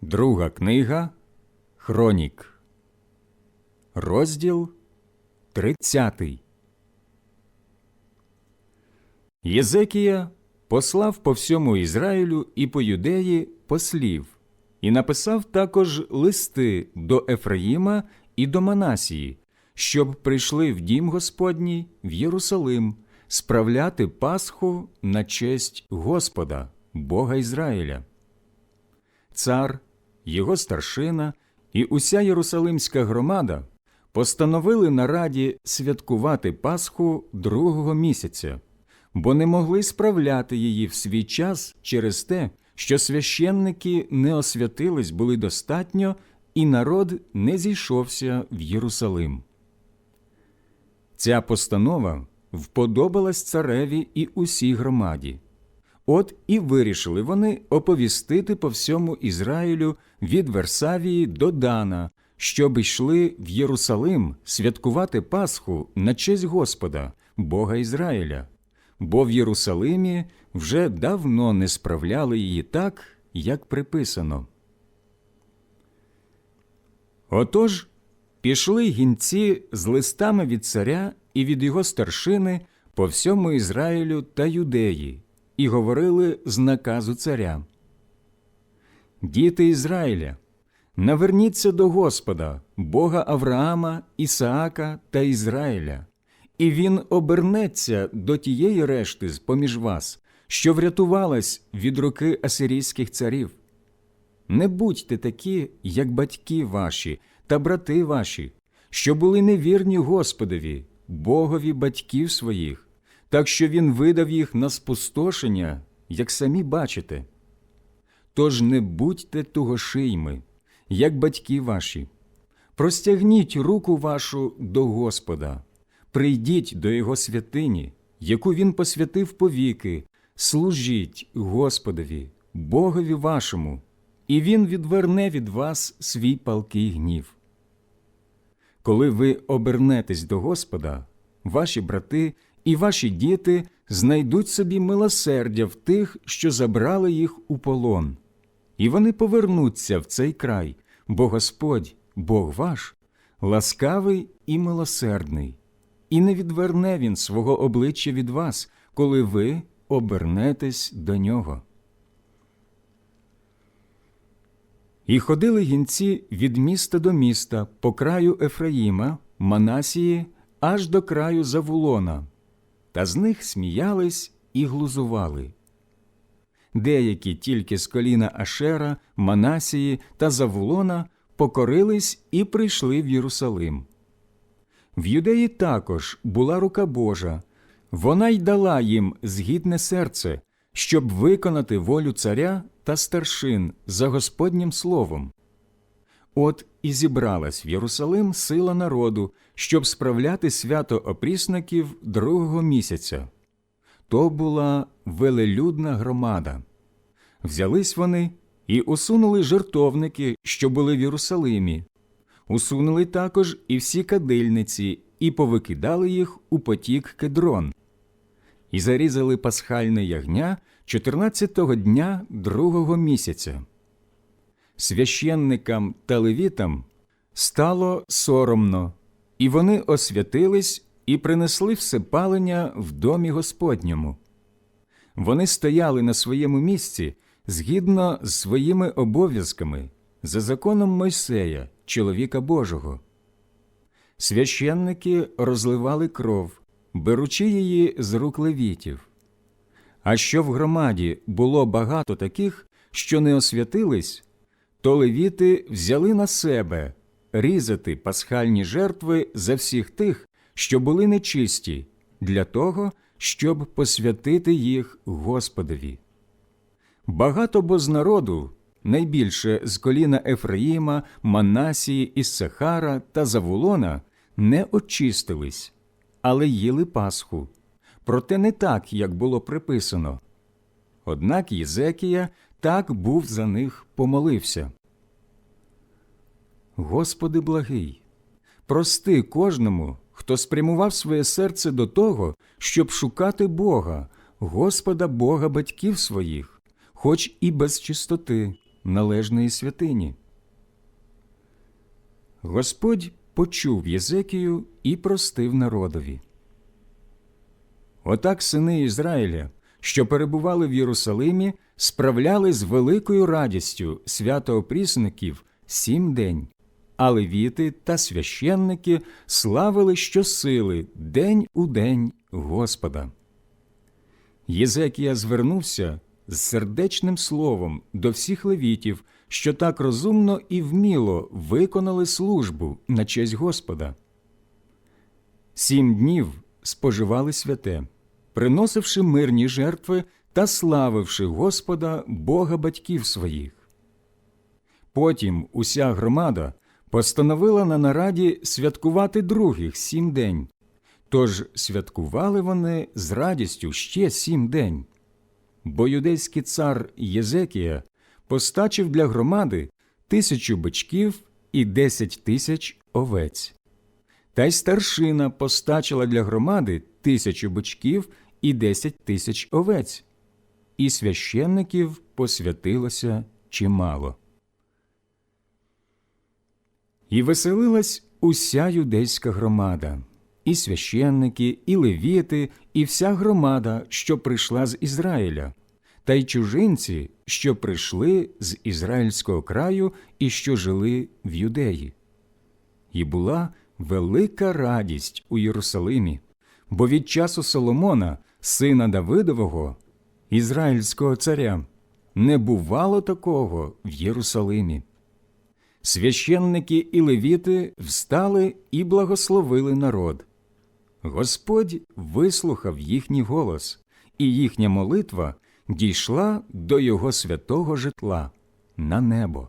Друга книга Хронік, розділ 30. Єзекія послав по всьому Ізраїлю і по юдеї послів, і написав також листи до Ефраїма і до Манасії, щоб прийшли в дім Господній в Єрусалим справляти Пасху на честь Господа, Бога Ізраїля. Цар, його старшина і уся Єрусалимська громада постановили на раді святкувати Пасху другого місяця, бо не могли справляти її в свій час через те, що священники не освятились були достатньо, і народ не зійшовся в Єрусалим. Ця постанова вподобалась цареві і усій громаді. От і вирішили вони оповістити по всьому Ізраїлю від Версавії до Дана, щоб йшли в Єрусалим святкувати Пасху на честь Господа, Бога Ізраїля, бо в Єрусалимі вже давно не справляли її так, як приписано. Отож пішли гінці з листами від царя і від його старшини по всьому Ізраїлю та Юдеї і говорили з наказу царя. Діти Ізраїля, наверніться до Господа, Бога Авраама, Ісаака та Ізраїля, і він обернеться до тієї решти з поміж вас, що врятувалась від руки асирійських царів. Не будьте такі, як батьки ваші та брати ваші, що були невірні Господові, Богові батьків своїх, так що він видав їх на спустошення, як самі бачите. Тож не будьте тугошийми, як батьки ваші. Простягніть руку вашу до Господа, прийдіть до Його святині, яку Він посвятив повіки, служіть Господові, Богові вашому, і Він відверне від вас свій палкий гнів. Коли ви обернетесь до Господа, ваші брати і ваші діти знайдуть собі милосердя в тих, що забрали їх у полон, і вони повернуться в цей край, бо Господь, Бог ваш, ласкавий і милосердний, і не відверне Він свого обличчя від вас, коли ви обернетесь до нього. І ходили гінці від міста до міста по краю Ефраїма, Манасії, аж до краю Завулона, та з них сміялись і глузували. Деякі тільки з коліна Ашера, Манасії та Завулона покорились і прийшли в Єрусалим. В юдеї також була рука Божа, вона й дала їм згідне серце, щоб виконати волю царя та старшин за Господнім словом. От і зібралась в Єрусалим сила народу, щоб справляти свято опрісників другого місяця. То була велелюдна громада. Взялись вони і усунули жертовники, що були в Єрусалимі, усунули також і всі кадильниці, і повикидали їх у потік кедрон, і зарізали пасхальне ягня 14-го дня другого місяця. Священникам та левітам стало соромно, і вони освятились і принесли всепалення в домі Господньому. Вони стояли на своєму місці згідно з своїми обов'язками за законом Мойсея, чоловіка Божого. Священники розливали кров, беручи її з рук левітів. А що в громаді було багато таких, що не освятились, то левіти взяли на себе різати пасхальні жертви за всіх тих, що були нечисті, для того, щоб посвятити їх Господові. Багато бо з народу, найбільше з коліна Ефраїма, Манасії, Іссахара та Завулона, не очистились, але їли Пасху. Проте не так, як було приписано. Однак Єзекія так був за них помолився. Господи благий, прости кожному, хто спрямував своє серце до того, щоб шукати Бога, Господа Бога батьків своїх, хоч і без чистоти, належної святині. Господь почув Єзекію і простив народові. Отак сини Ізраїля, що перебували в Єрусалимі, справляли з великою радістю свято опрісників сім день, а левіти та священники славили щосили день у день Господа. Єзекія звернувся з сердечним словом до всіх левітів, що так розумно і вміло виконали службу на честь Господа. Сім днів споживали святе, приносивши мирні жертви та славивши Господа Бога батьків своїх. Потім уся громада постановила на нараді святкувати других сім день, тож святкували вони з радістю ще сім день. Бо юдейський цар Єзекія постачив для громади тисячу бичків і десять тисяч овець. Та й старшина постачила для громади тисячу бичків і десять тисяч овець, і священників посвятилося чимало. І веселилась уся юдейська громада, і священники, і левіти, і вся громада, що прийшла з Ізраїля, та й чужинці, що прийшли з ізраїльського краю і що жили в юдеї. І була велика радість у Єрусалимі, бо від часу Соломона, сина Давидового, ізраїльського царя, не бувало такого в Єрусалимі. Священники і левіти встали і благословили народ. Господь вислухав їхній голос, і їхня молитва дійшла до його святого житла на небо.